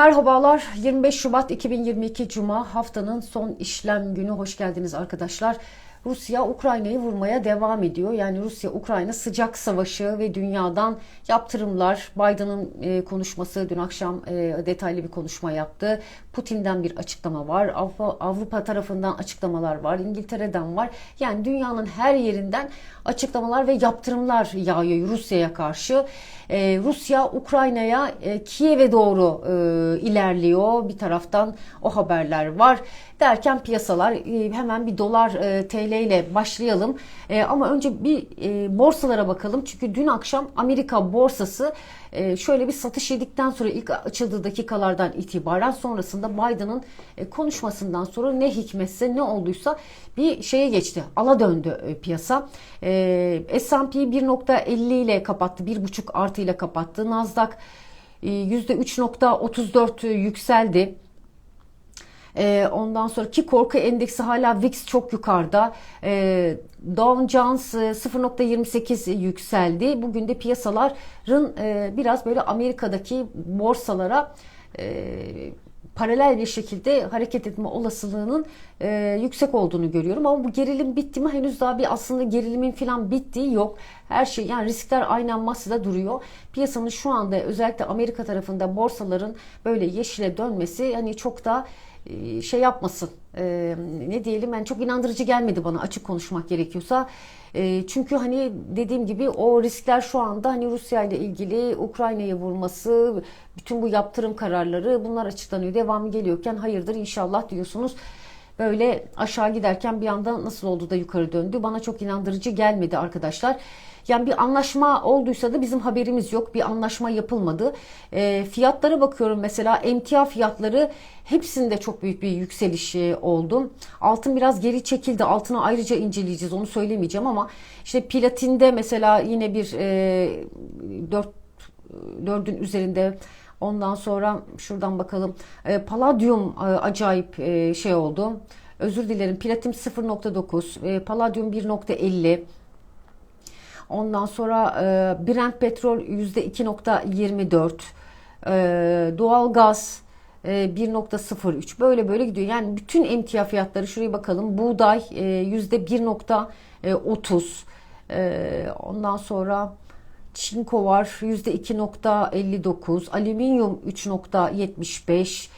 Merhabalar 25 Şubat 2022 Cuma haftanın son işlem günü hoş geldiniz arkadaşlar. Rusya Ukrayna'yı vurmaya devam ediyor. Yani Rusya Ukrayna sıcak savaşı ve dünyadan yaptırımlar. Biden'ın e, konuşması dün akşam e, detaylı bir konuşma yaptı. Putin'den bir açıklama var. Avrupa, Avrupa tarafından açıklamalar var. İngiltere'den var. Yani dünyanın her yerinden açıklamalar ve yaptırımlar yağıyor Rusya'ya karşı. E, Rusya Ukrayna'ya e, Kiev'e doğru e, ilerliyor. Bir taraftan o haberler var. Derken piyasalar e, hemen bir dolar e, TL ile başlayalım. E, ama önce bir e, borsalara bakalım. Çünkü dün akşam Amerika borsası e, şöyle bir satış yedikten sonra ilk açıldığı dakikalardan itibaren sonrasında Biden'ın e, konuşmasından sonra ne hikmetse ne olduysa bir şeye geçti. Ala döndü e, piyasa. E, S&P 1.50 ile kapattı. 1.5 artı ile kapattı. Nasdaq e, %3.34 yükseldi. E, ondan sonra ki korku endeksi hala VIX çok yukarıda. E, Dow Jones 0.28 yükseldi. Bugün de piyasaların e, biraz böyle Amerika'daki borsalara e, paralel bir şekilde hareket etme olasılığının e, yüksek olduğunu görüyorum. Ama bu gerilim bitti mi? Henüz daha bir aslında gerilimin falan bittiği yok. Her şey yani riskler aynen masada duruyor. Piyasanın şu anda özellikle Amerika tarafında borsaların böyle yeşile dönmesi hani çok da e, şey yapmasın. E, ne diyelim yani çok inandırıcı gelmedi bana açık konuşmak gerekiyorsa. E, çünkü hani dediğim gibi o riskler şu anda hani Rusya ile ilgili Ukrayna'yı vurması bütün bu yaptırım kararları bunlar açıklanıyor. Devamı geliyorken hayırdır inşallah diyorsunuz böyle aşağı giderken bir anda nasıl oldu da yukarı döndü bana çok inandırıcı gelmedi arkadaşlar. Yani bir anlaşma olduysa da bizim haberimiz yok. Bir anlaşma yapılmadı. E, fiyatlara bakıyorum mesela emtia fiyatları hepsinde çok büyük bir yükseliş oldu. Altın biraz geri çekildi. Altına ayrıca inceleyeceğiz onu söylemeyeceğim ama işte platinde mesela yine bir e, 4 4'ün üzerinde Ondan sonra şuradan bakalım. E, Palladium e, acayip e, şey oldu. Özür dilerim. Platin 0.9, e, Palladium 1.50. Ondan sonra e, Brent petrol %2.24. E, doğal gaz e, 1.03 böyle böyle gidiyor. Yani bütün emtia fiyatları şuraya bakalım. Buğday e, %1.30. E, ondan sonra çinko var %2.59. Alüminyum 3.75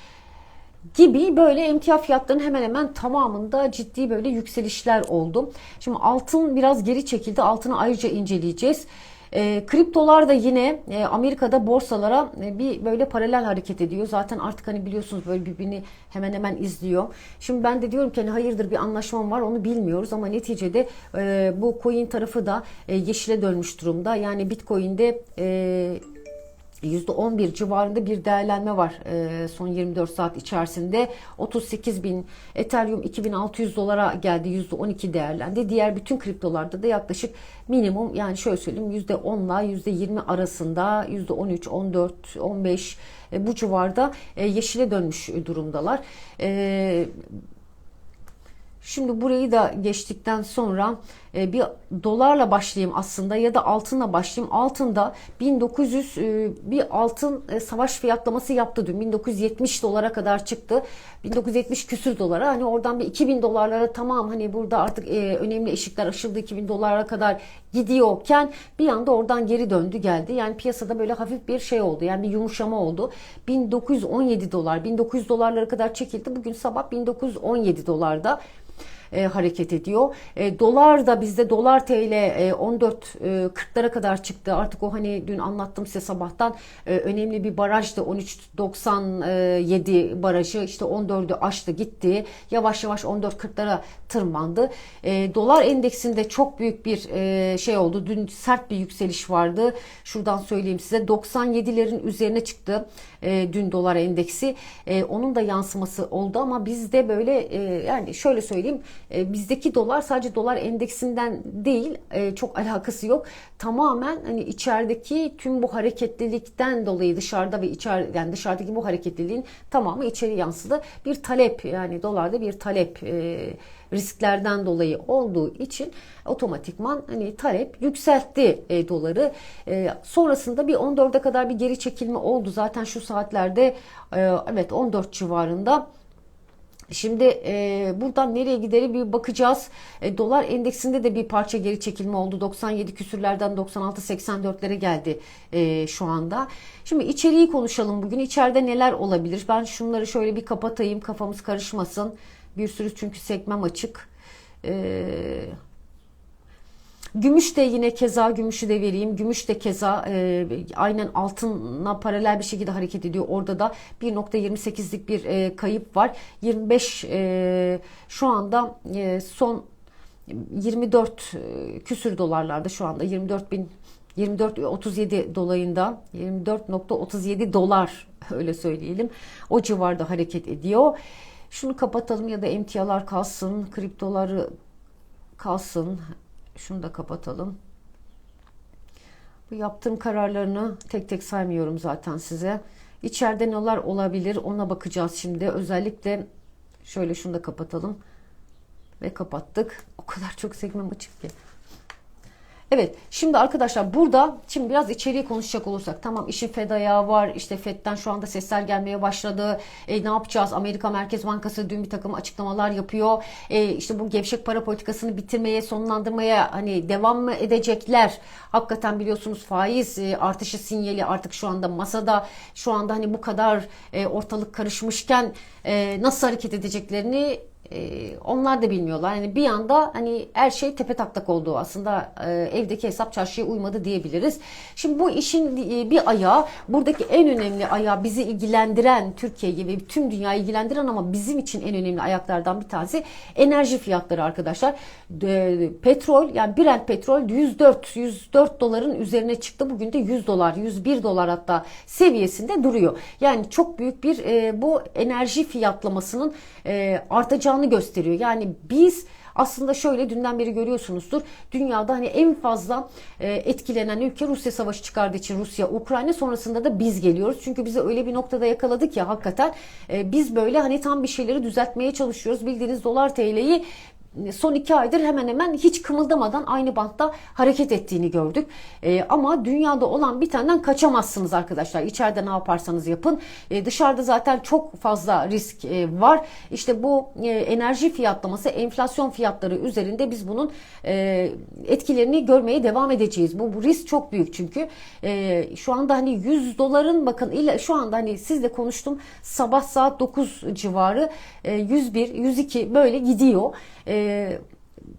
gibi böyle emtia fiyatlarının hemen hemen tamamında ciddi böyle yükselişler oldu. Şimdi altın biraz geri çekildi. Altını ayrıca inceleyeceğiz. E, kriptolar da yine e, Amerika'da borsalara e, bir böyle paralel hareket ediyor. Zaten artık hani biliyorsunuz böyle birbirini hemen hemen izliyor. Şimdi ben de diyorum ki hani hayırdır bir anlaşmam var onu bilmiyoruz ama neticede e, bu coin tarafı da e, yeşile dönmüş durumda. Yani Bitcoin'de e, %11 civarında bir değerlenme var e, son 24 saat içerisinde. 38 bin Ethereum 2600 dolara geldi %12 değerlendi. Diğer bütün kriptolarda da yaklaşık minimum yani şöyle söyleyeyim %10 ile %20 arasında %13, 14, 15 bu civarda e, yeşile dönmüş durumdalar. E, Şimdi burayı da geçtikten sonra e, bir dolarla başlayayım aslında ya da altınla başlayayım. Altında 1900 e, bir altın e, savaş fiyatlaması yaptı dün. 1970 dolara kadar çıktı. 1970 küsür dolara. Hani oradan bir 2000 dolarlara tamam hani burada artık önemli eşikler aşıldı 2000 dolara kadar gidiyorken bir anda oradan geri döndü geldi. Yani piyasada böyle hafif bir şey oldu. Yani bir yumuşama oldu. 1917 dolar, 1900 dolarlara kadar çekildi. Bugün sabah 1917 dolarda e, hareket ediyor. E, dolar da bizde dolar TL e, 14.40'lara e, kadar çıktı. Artık o hani dün anlattım size sabahtan e, önemli bir barajdı. 13.97 barajı işte 14'ü aştı gitti. Yavaş yavaş 14.40'lara tırmandı. E, dolar endeksinde çok büyük bir e, şey oldu. Dün sert bir yükseliş vardı. Şuradan söyleyeyim size 97'lerin üzerine çıktı e, dün dolar endeksi. E, onun da yansıması oldu ama bizde böyle e, yani şöyle söyleyeyim e, bizdeki dolar sadece dolar endeksinden değil e, çok alakası yok. Tamamen hani içerideki tüm bu hareketlilikten dolayı dışarıda ve içer yani dışarıdaki bu hareketliliğin tamamı içeri yansıdı. Bir talep yani dolarda bir talep e, risklerden dolayı olduğu için otomatikman hani talep yükseltti e, doları. E, sonrasında bir 14'e kadar bir geri çekilme oldu. Zaten şu saatlerde e, evet 14 civarında. Şimdi e, buradan nereye gideri bir bakacağız. E, dolar endeksinde de bir parça geri çekilme oldu. 97 küsürlerden 96-84'lere geldi e, şu anda. Şimdi içeriği konuşalım bugün. İçeride neler olabilir? Ben şunları şöyle bir kapatayım kafamız karışmasın. Bir sürü çünkü sekmem açık. Eee Gümüş de yine keza gümüşü de vereyim. Gümüş de keza e, aynen altına paralel bir şekilde hareket ediyor. Orada da 1.28'lik bir e, kayıp var. 25 e, şu anda e, son 24 e, küsür dolarlarda şu anda 24 bin 24.37 dolayında 24.37 dolar öyle söyleyelim. O civarda hareket ediyor. Şunu kapatalım ya da emtialar kalsın, kriptoları kalsın. Şunu da kapatalım. Bu yaptığım kararlarını tek tek saymıyorum zaten size. İçeride neler olabilir ona bakacağız şimdi. Özellikle şöyle şunu da kapatalım. Ve kapattık. O kadar çok sekmem açık ki. Evet şimdi arkadaşlar burada şimdi biraz içeriği konuşacak olursak. Tamam işin FED ayağı var işte FED'den şu anda sesler gelmeye başladı. E, ne yapacağız? Amerika Merkez Bankası dün bir takım açıklamalar yapıyor. E, işte bu gevşek para politikasını bitirmeye sonlandırmaya hani devam mı edecekler? Hakikaten biliyorsunuz faiz e, artışı sinyali artık şu anda masada. Şu anda hani bu kadar e, ortalık karışmışken e, nasıl hareket edeceklerini ee, onlar da bilmiyorlar. Yani bir anda hani her şey tepe taklak oldu aslında e, evdeki hesap çarşıya uymadı diyebiliriz. Şimdi bu işin e, bir ayağı buradaki en önemli ayağı bizi ilgilendiren Türkiye gibi tüm dünyayı ilgilendiren ama bizim için en önemli ayaklardan bir tanesi enerji fiyatları arkadaşlar. E, petrol yani Brent petrol 104 104 doların üzerine çıktı. Bugün de 100 dolar 101 dolar hatta seviyesinde duruyor. Yani çok büyük bir e, bu enerji fiyatlamasının e, artacağını gösteriyor. Yani biz aslında şöyle dünden beri görüyorsunuzdur. Dünyada hani en fazla e, etkilenen ülke Rusya savaşı çıkardığı için Rusya, Ukrayna sonrasında da biz geliyoruz. Çünkü bizi öyle bir noktada yakaladık ya hakikaten e, biz böyle hani tam bir şeyleri düzeltmeye çalışıyoruz. Bildiğiniz dolar TL'yi son iki aydır hemen hemen hiç kımıldamadan aynı bantta hareket ettiğini gördük. E, ama dünyada olan bir taneden kaçamazsınız arkadaşlar. İçeride ne yaparsanız yapın. E, dışarıda zaten çok fazla risk e, var. İşte bu e, enerji fiyatlaması, enflasyon fiyatları üzerinde biz bunun e, etkilerini görmeye devam edeceğiz. Bu, bu risk çok büyük çünkü. E, şu anda hani 100 doların bakın ile şu anda hani sizle konuştum sabah saat 9 civarı e, 101, 102 böyle gidiyor. E,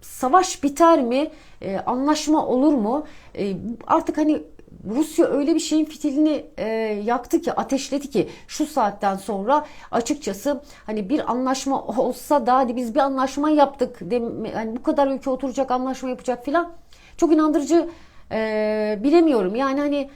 savaş biter mi? E, anlaşma olur mu? E, artık hani Rusya öyle bir şeyin fitilini e, yaktı ki ateşledi ki şu saatten sonra açıkçası hani bir anlaşma olsa da hadi biz bir anlaşma yaptık dem, yani bu kadar ülke oturacak anlaşma yapacak filan çok inandırıcı e, bilemiyorum yani hani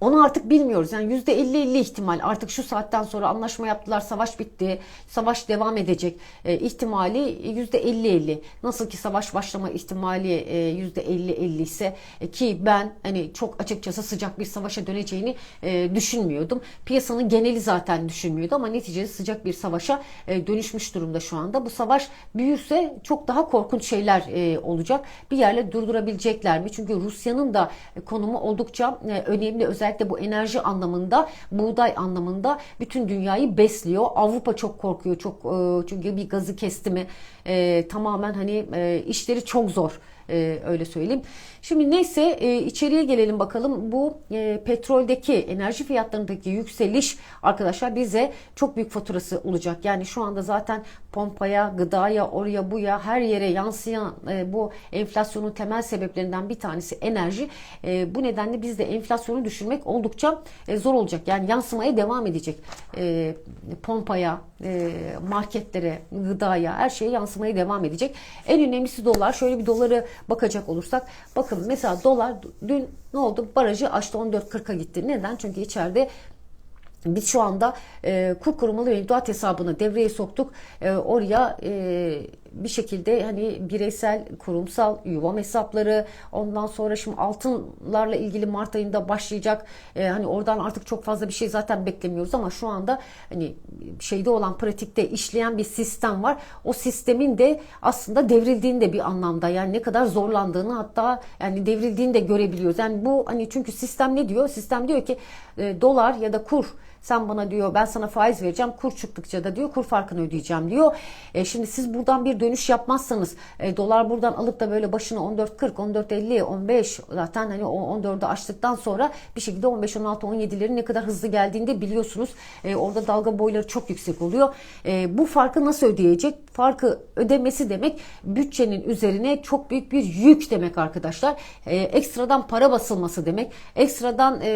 onu artık bilmiyoruz. Yani %50-50 ihtimal artık şu saatten sonra anlaşma yaptılar, savaş bitti, savaş devam edecek e, ihtimali %50-50. Nasıl ki savaş başlama ihtimali e, %50-50 ise e, ki ben hani çok açıkçası sıcak bir savaşa döneceğini e, düşünmüyordum. Piyasanın geneli zaten düşünmüyordu ama neticede sıcak bir savaşa e, dönüşmüş durumda şu anda. Bu savaş büyürse çok daha korkunç şeyler e, olacak. Bir yerle durdurabilecekler mi? Çünkü Rusya'nın da konumu oldukça e, önemli özellikle özellikle bu enerji anlamında, buğday anlamında bütün dünyayı besliyor. Avrupa çok korkuyor. Çok e, çünkü bir gazı kesti mi e, tamamen hani e, işleri çok zor. Ee, öyle söyleyeyim. Şimdi neyse e, içeriye gelelim bakalım. Bu e, petroldeki enerji fiyatlarındaki yükseliş arkadaşlar bize çok büyük faturası olacak. Yani şu anda zaten pompaya, gıdaya, oraya buya her yere yansıyan e, bu enflasyonun temel sebeplerinden bir tanesi enerji. E, bu nedenle bizde enflasyonu düşürmek oldukça e, zor olacak. Yani yansımaya devam edecek. E, pompaya, e, marketlere, gıdaya her şeye yansımaya devam edecek. En önemlisi dolar. Şöyle bir doları bakacak olursak bakın mesela dolar dün ne oldu? Barajı açtı 14.40'a gitti. Neden? Çünkü içeride biz şu anda e, kur korumalı mevduat hesabını devreye soktuk. E, oraya e, bir şekilde hani bireysel, kurumsal yuvam hesapları ondan sonra şimdi altınlarla ilgili Mart ayında başlayacak. E, hani oradan artık çok fazla bir şey zaten beklemiyoruz ama şu anda hani şeyde olan pratikte işleyen bir sistem var. O sistemin de aslında devrildiğini de bir anlamda yani ne kadar zorlandığını hatta yani devrildiğini de görebiliyoruz. Yani bu hani çünkü sistem ne diyor? Sistem diyor ki e, dolar ya da kur sen bana diyor ben sana faiz vereceğim kur çıktıkça da diyor kur farkını ödeyeceğim diyor. E, şimdi siz buradan bir dönüş yapmazsanız e, dolar buradan alıp da böyle başına 14.40, 14.50, 15 zaten hani o 14'ü açtıktan sonra bir şekilde 15, 16, 17'lerin ne kadar hızlı geldiğini de biliyorsunuz. E, orada dalga boyları çok yüksek oluyor. E, bu farkı nasıl ödeyecek? Farkı ödemesi demek bütçenin üzerine çok büyük bir yük demek arkadaşlar. E, ekstradan para basılması demek. Ekstradan e,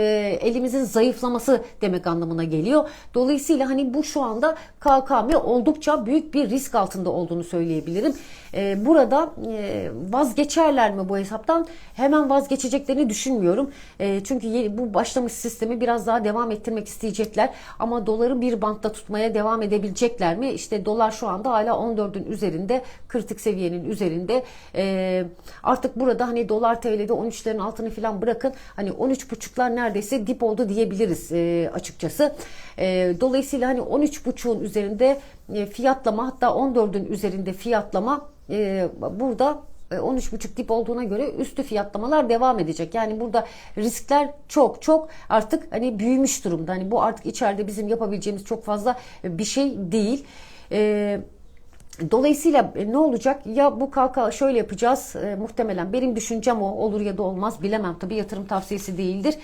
elimizin zayıflaması demek anlamına geliyor. Dolayısıyla hani bu şu anda KKM oldukça büyük bir risk altında olduğunu söyleyebilirim. E, burada e, vazgeçerler mi bu hesaptan? Hemen vazgeçeceklerini düşünmüyorum. E, çünkü bu başlamış sistemi biraz daha devam ettirmek isteyecekler. Ama doları bir bantta tutmaya devam edebilecekler mi? İşte dolar şu anda hala 14'ün üzerinde, kritik seviyenin üzerinde. E, artık burada hani dolar TL'de 13'lerin altını falan bırakın. Hani 13.5'lar neredeyse dip oldu diyebiliriz e, açıkçası. E, dolayısıyla hani 13.5'un üzerinde e, fiyatlama hatta 14'ün üzerinde fiyatlama e, burada 13.5 dip olduğuna göre üstü fiyatlamalar devam edecek. Yani burada riskler çok çok artık hani büyümüş durumda. Hani bu artık içeride bizim yapabileceğimiz çok fazla bir şey değil. Ee, Dolayısıyla ne olacak? Ya bu kalka şöyle yapacağız e, muhtemelen. Benim düşüncem o olur ya da olmaz bilemem. Tabii yatırım tavsiyesi değildir.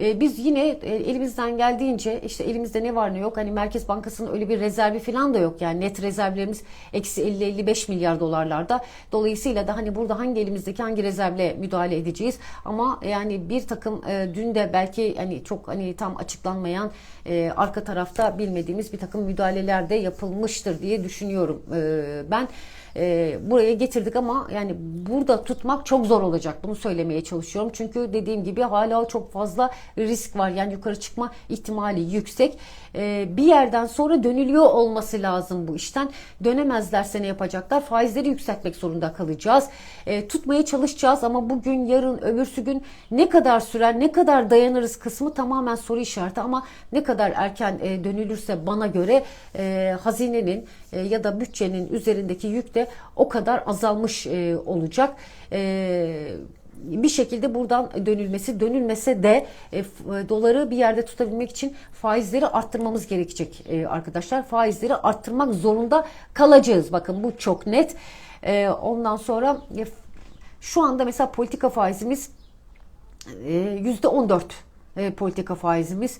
E, biz yine e, elimizden geldiğince işte elimizde ne var ne yok. Hani Merkez Bankası'nın öyle bir rezervi falan da yok. Yani net rezervlerimiz eksi 50-55 milyar dolarlarda. Dolayısıyla da hani burada hangi elimizdeki hangi rezervle müdahale edeceğiz. Ama yani bir takım e, dün de belki hani çok hani tam açıklanmayan arka tarafta bilmediğimiz bir takım müdahaleler de yapılmıştır diye düşünüyorum e, ben e, buraya getirdik ama yani burada tutmak çok zor olacak. Bunu söylemeye çalışıyorum. Çünkü dediğim gibi hala çok fazla risk var. Yani yukarı çıkma ihtimali yüksek. E, bir yerden sonra dönülüyor olması lazım bu işten. Dönemezlerse ne yapacaklar? Faizleri yükseltmek zorunda kalacağız. E, tutmaya çalışacağız ama bugün, yarın, öbürsü gün ne kadar sürer, ne kadar dayanırız kısmı tamamen soru işareti ama ne kadar erken e, dönülürse bana göre e, hazinenin e, ya da bütçenin üzerindeki yük de o kadar azalmış e, olacak. E, bir şekilde buradan dönülmesi dönülmese de doları bir yerde tutabilmek için faizleri arttırmamız gerekecek arkadaşlar. Faizleri arttırmak zorunda kalacağız. Bakın bu çok net. Ondan sonra şu anda mesela politika faizimiz yüzde 14 e, politika faizimiz.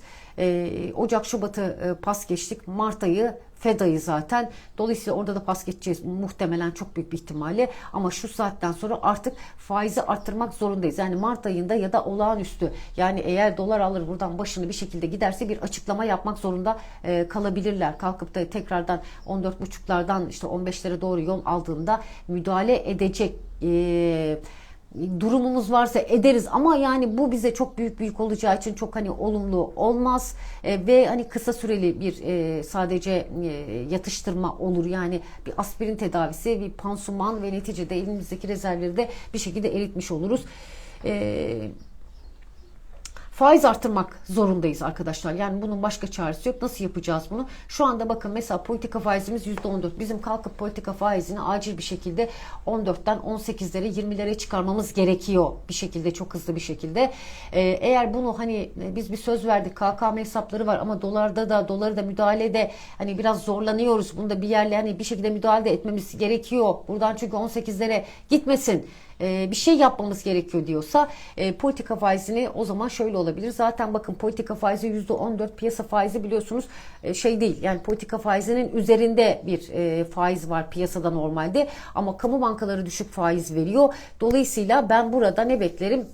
Ocak Şubat'ı pas geçtik. Mart ayı Fed ayı zaten. Dolayısıyla orada da pas geçeceğiz muhtemelen çok büyük bir ihtimalle. Ama şu saatten sonra artık faizi arttırmak zorundayız. Yani Mart ayında ya da olağanüstü yani eğer dolar alır buradan başını bir şekilde giderse bir açıklama yapmak zorunda e, kalabilirler. Kalkıp da tekrardan 14.5'lardan işte 15'lere doğru yol aldığında müdahale edecek e, durumumuz varsa ederiz. Ama yani bu bize çok büyük büyük olacağı için çok hani olumlu olmaz. E, ve hani kısa süreli bir e, sadece e, yatıştırma olur. Yani bir aspirin tedavisi bir pansuman ve neticede elimizdeki rezervleri de bir şekilde eritmiş oluruz. E, faiz arttırmak zorundayız arkadaşlar. Yani bunun başka çaresi yok. Nasıl yapacağız bunu? Şu anda bakın mesela politika faizimiz %14. Bizim kalkıp politika faizini acil bir şekilde 14'ten 18'lere 20'lere çıkarmamız gerekiyor. Bir şekilde çok hızlı bir şekilde. Ee, eğer bunu hani biz bir söz verdik KKM hesapları var ama dolarda da doları da müdahalede hani biraz zorlanıyoruz. Bunu da bir yerle hani bir şekilde müdahale etmemiz gerekiyor. Buradan çünkü 18'lere gitmesin bir şey yapmamız gerekiyor diyorsa e, politika faizini o zaman şöyle olabilir. Zaten bakın politika faizi %14 piyasa faizi biliyorsunuz e, şey değil. Yani politika faizinin üzerinde bir e, faiz var piyasada normalde ama kamu bankaları düşük faiz veriyor. Dolayısıyla ben burada ne beklerim?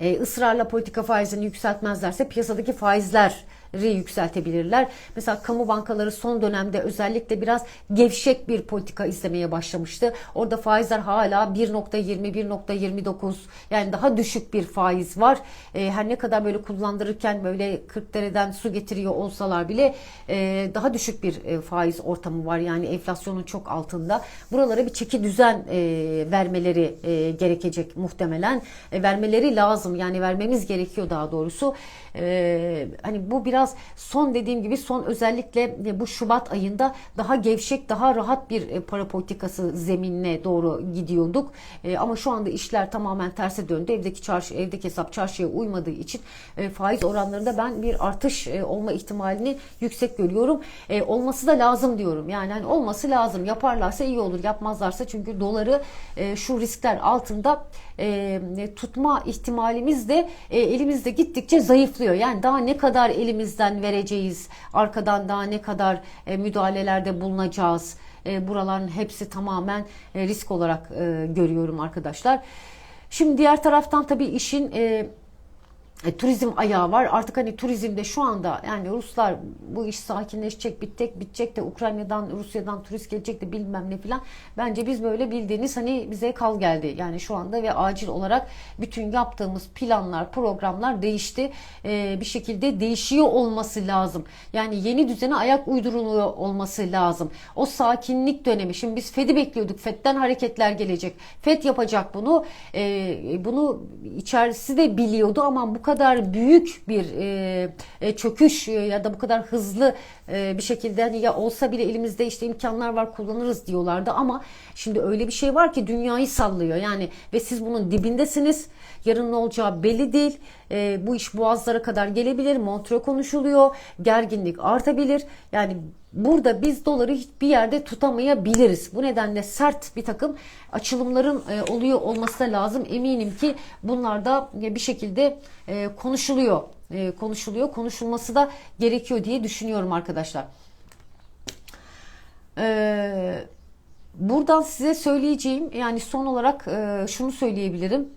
E, ısrarla politika faizini yükseltmezlerse piyasadaki faizler yükseltebilirler. Mesela kamu bankaları son dönemde özellikle biraz gevşek bir politika izlemeye başlamıştı. Orada faizler hala 1.20 1.29 yani daha düşük bir faiz var. E, her ne kadar böyle kullandırırken böyle 40 dereden su getiriyor olsalar bile e, daha düşük bir e, faiz ortamı var. Yani enflasyonun çok altında. Buralara bir çeki düzen e, vermeleri e, gerekecek muhtemelen. E, vermeleri lazım. Yani vermemiz gerekiyor daha doğrusu. E, hani bu biraz son dediğim gibi son özellikle e, bu Şubat ayında daha gevşek, daha rahat bir e, para politikası zeminine doğru gidiyorduk. E, ama şu anda işler tamamen terse döndü. Evdeki çarşı, evdeki hesap çarşıya uymadığı için faiz oranlarında ben bir artış olma ihtimalini yüksek görüyorum. Olması da lazım diyorum. Yani hani olması lazım. Yaparlarsa iyi olur. Yapmazlarsa çünkü doları şu riskler altında tutma ihtimalimiz de elimizde gittikçe zayıflıyor. Yani daha ne kadar elimizden vereceğiz, arkadan daha ne kadar e, müdahalelerde bulunacağız. E, buraların hepsi tamamen e, risk olarak görüyorum arkadaşlar. Şimdi diğer taraftan tabii işin e, turizm ayağı var. Artık hani turizmde şu anda yani Ruslar bu iş sakinleşecek, bitecek, bitecek de Ukrayna'dan, Rusya'dan turist gelecek de bilmem ne filan. Bence biz böyle bildiğiniz hani bize kal geldi. Yani şu anda ve acil olarak bütün yaptığımız planlar, programlar değişti. E, bir şekilde değişiyor olması lazım. Yani yeni düzene ayak uyduruluyor olması lazım. O sakinlik dönemi. Şimdi biz FED'i bekliyorduk. FED'den hareketler gelecek. FED yapacak bunu. E, bunu içerisi de biliyordu ama bu kadar kadar büyük bir e, e, çöküş e, ya da bu kadar hızlı e, bir şekilde hani ya olsa bile elimizde işte imkanlar var kullanırız diyorlardı ama şimdi öyle bir şey var ki dünyayı sallıyor. Yani ve siz bunun dibindesiniz yarın ne olacağı belli değil e, bu iş boğazlara kadar gelebilir Montreux konuşuluyor gerginlik artabilir yani Burada biz doları hiçbir yerde tutamayabiliriz. Bu nedenle sert bir takım açılımların e, oluyor olması da lazım. Eminim ki bunlar da bir şekilde e, konuşuluyor. E, konuşuluyor. Konuşulması da gerekiyor diye düşünüyorum arkadaşlar. Buradan size söyleyeceğim yani son olarak şunu söyleyebilirim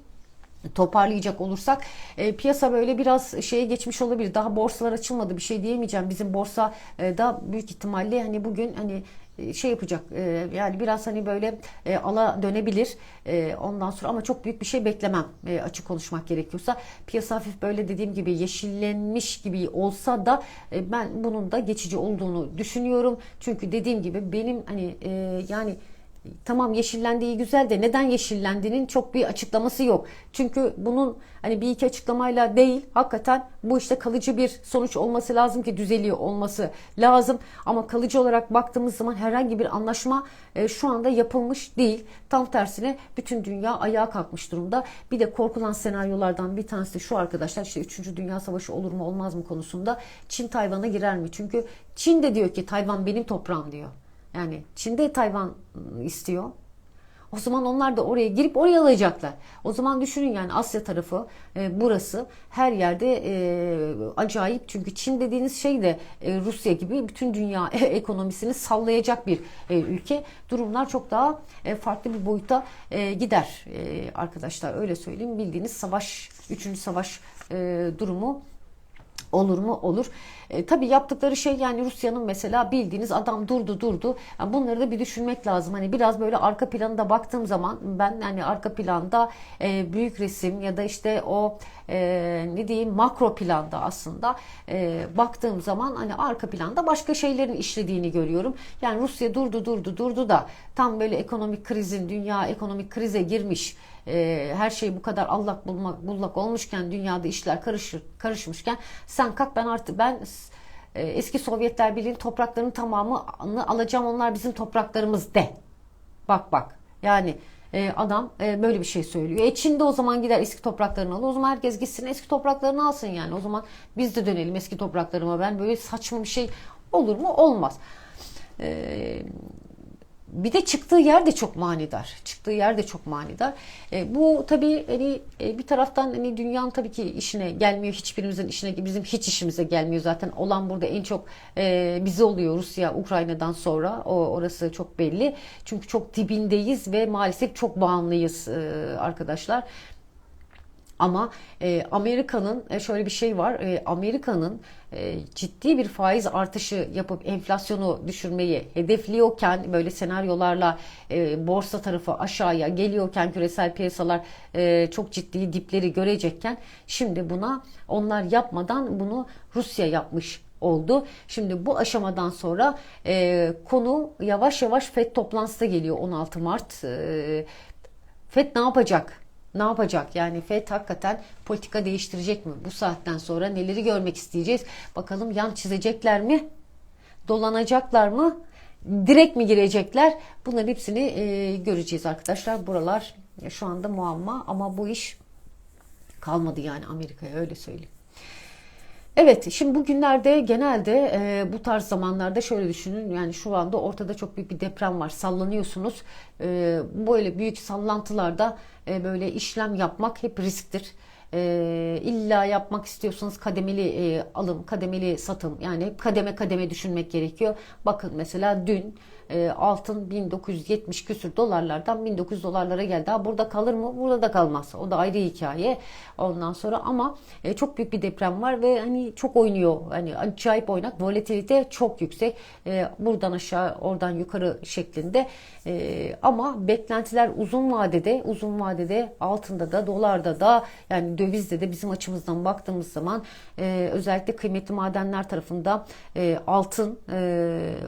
toparlayacak olursak e, piyasa böyle biraz şeye geçmiş olabilir. Daha borsalar açılmadı bir şey diyemeyeceğim. Bizim borsa e, da büyük ihtimalle hani bugün hani e, şey yapacak e, yani biraz hani böyle e, ala dönebilir ondan sonra ama çok büyük bir şey beklemem açık konuşmak gerekiyorsa piyasa hafif böyle dediğim gibi yeşillenmiş gibi olsa da ben bunun da geçici olduğunu düşünüyorum çünkü dediğim gibi benim hani e, yani tamam yeşillendiği güzel de neden yeşillendiğinin çok bir açıklaması yok. Çünkü bunun hani bir iki açıklamayla değil hakikaten bu işte kalıcı bir sonuç olması lazım ki düzeliyor olması lazım. Ama kalıcı olarak baktığımız zaman herhangi bir anlaşma e, şu anda yapılmış değil. Tam tersine bütün dünya ayağa kalkmış durumda. Bir de korkulan senaryolardan bir tanesi de şu arkadaşlar işte 3. Dünya Savaşı olur mu olmaz mı konusunda Çin Tayvan'a girer mi? Çünkü Çin de diyor ki Tayvan benim toprağım diyor. Yani Çin'de Tayvan istiyor. O zaman onlar da oraya girip oraya alacaklar. O zaman düşünün yani Asya tarafı e, burası her yerde e, acayip çünkü Çin dediğiniz şey de e, Rusya gibi bütün dünya ekonomisini sallayacak bir e, ülke. Durumlar çok daha e, farklı bir boyuta e, gider e, arkadaşlar öyle söyleyeyim. Bildiğiniz savaş, üçüncü savaş e, durumu Olur mu? Olur. E, tabii yaptıkları şey yani Rusya'nın mesela bildiğiniz adam durdu durdu. Yani bunları da bir düşünmek lazım. Hani biraz böyle arka planında baktığım zaman ben hani arka planda e, büyük resim ya da işte o e, ne diyeyim makro planda aslında e, baktığım zaman hani arka planda başka şeylerin işlediğini görüyorum. Yani Rusya durdu durdu durdu da tam böyle ekonomik krizin dünya ekonomik krize girmiş e, her şey bu kadar allak bulmak bullak olmuşken dünyada işler karışır karışmışken sen kalk ben artık ben e, eski Sovyetler Birliği topraklarının tamamını alacağım onlar bizim topraklarımız de. Bak bak yani e, adam e, böyle bir şey söylüyor. E Çin de o zaman gider eski topraklarını alır. O zaman herkes gitsin eski topraklarını alsın yani. O zaman biz de dönelim eski topraklarıma. Ben böyle saçma bir şey olur mu? Olmaz. Eee bir de çıktığı yer de çok manidar. Çıktığı yer de çok manidar. E, bu tabii hani e, bir taraftan hani dünyanın tabii ki işine gelmiyor. Hiçbirimizin işine bizim hiç işimize gelmiyor zaten. Olan burada en çok e, bize oluyor Rusya Ukrayna'dan sonra. O orası çok belli. Çünkü çok dibindeyiz ve maalesef çok bağımlıyız e, arkadaşlar. Ama e, Amerika'nın e, şöyle bir şey var. E, Amerika'nın e, ciddi bir faiz artışı yapıp enflasyonu düşürmeyi hedefliyorken böyle senaryolarla e, borsa tarafı aşağıya geliyorken küresel piyasalar e, çok ciddi dipleri görecekken şimdi buna onlar yapmadan bunu Rusya yapmış oldu. Şimdi bu aşamadan sonra e, konu yavaş yavaş FED toplantısına geliyor 16 Mart. E, FED ne yapacak? Ne yapacak? Yani FED hakikaten politika değiştirecek mi? Bu saatten sonra neleri görmek isteyeceğiz? Bakalım yan çizecekler mi? Dolanacaklar mı? Direkt mi girecekler? Bunların hepsini e, göreceğiz arkadaşlar. Buralar şu anda muamma ama bu iş kalmadı yani Amerika'ya öyle söyleyeyim. Evet, şimdi bugünlerde genelde e, bu tarz zamanlarda şöyle düşünün. Yani şu anda ortada çok büyük bir deprem var. Sallanıyorsunuz. E, böyle büyük sallantılarda e, böyle işlem yapmak hep risktir. E, illa yapmak istiyorsanız kademeli e, alım, kademeli satım. Yani kademe kademe düşünmek gerekiyor. Bakın mesela dün e, altın 1970 küsür dolarlardan 1900 dolarlara geldi. Ha, burada kalır mı? Burada da kalmaz. O da ayrı hikaye. Ondan sonra ama e, çok büyük bir deprem var ve hani çok oynuyor. Hani acayip oynak. Volatilite çok yüksek. E, buradan aşağı, oradan yukarı şeklinde. Ama beklentiler uzun vadede, uzun vadede altında da, dolarda da yani dövizde de bizim açımızdan baktığımız zaman özellikle kıymetli madenler tarafında altın,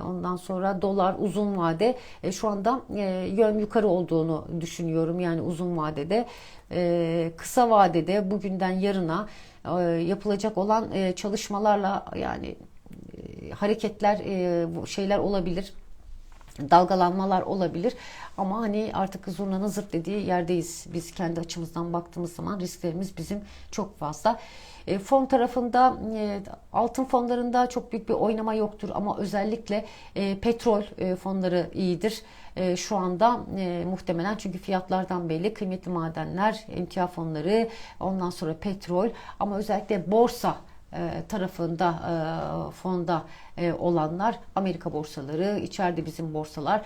ondan sonra dolar, uzun vade e, şu anda e, yön yukarı olduğunu düşünüyorum. Yani uzun vadede e, kısa vadede bugünden yarına e, yapılacak olan e, çalışmalarla yani e, hareketler e, şeyler olabilir dalgalanmalar olabilir ama hani artık zurnanın zırt dediği yerdeyiz. Biz kendi açımızdan baktığımız zaman risklerimiz bizim çok fazla. E, fon tarafında e, altın fonlarında çok büyük bir oynama yoktur ama özellikle e, petrol e, fonları iyidir. E, şu anda e, muhtemelen çünkü fiyatlardan belli kıymetli madenler, emtia fonları, ondan sonra petrol ama özellikle borsa tarafında e, fonda e, olanlar Amerika borsaları, içeride bizim borsalar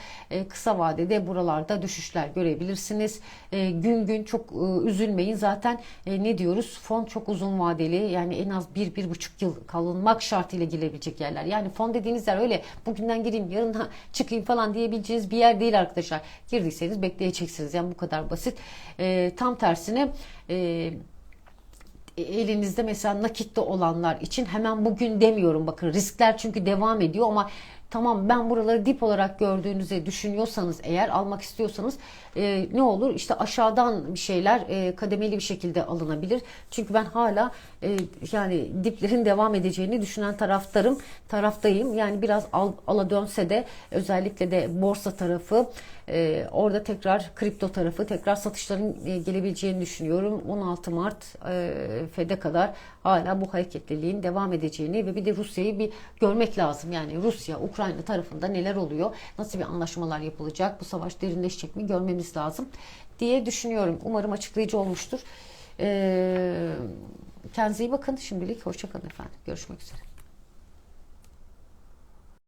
kısa vadede buralarda düşüşler görebilirsiniz. Gün gün çok üzülmeyin zaten ne diyoruz fon çok uzun vadeli yani en az bir bir buçuk yıl kalınmak şartıyla girebilecek yerler. Yani fon dediğiniz yer öyle bugünden gireyim yarın çıkayım falan diyebileceğiniz bir yer değil arkadaşlar. Girdiyseniz bekleyeceksiniz yani bu kadar basit. Tam tersine elinizde mesela nakitte olanlar için hemen bugün demiyorum bakın riskler çünkü devam ediyor ama tamam ben buraları dip olarak gördüğünüzü düşünüyorsanız eğer almak istiyorsanız e, ne olur işte aşağıdan bir şeyler e, kademeli bir şekilde alınabilir. Çünkü ben hala e, yani diplerin devam edeceğini düşünen taraftarım taraftayım. Yani biraz al, ala dönse de özellikle de borsa tarafı e, orada tekrar kripto tarafı tekrar satışların e, gelebileceğini düşünüyorum. 16 Mart e, FED'e kadar hala bu hareketliliğin devam edeceğini ve bir de Rusya'yı bir görmek lazım. Yani Rusya, Ukrayna tarafında neler oluyor? Nasıl bir anlaşmalar yapılacak? Bu savaş derinleşecek mi? Görmemiz lazım diye düşünüyorum. Umarım açıklayıcı olmuştur. Ee, kendinize iyi bakın. Şimdilik hoşçakalın efendim. Görüşmek üzere.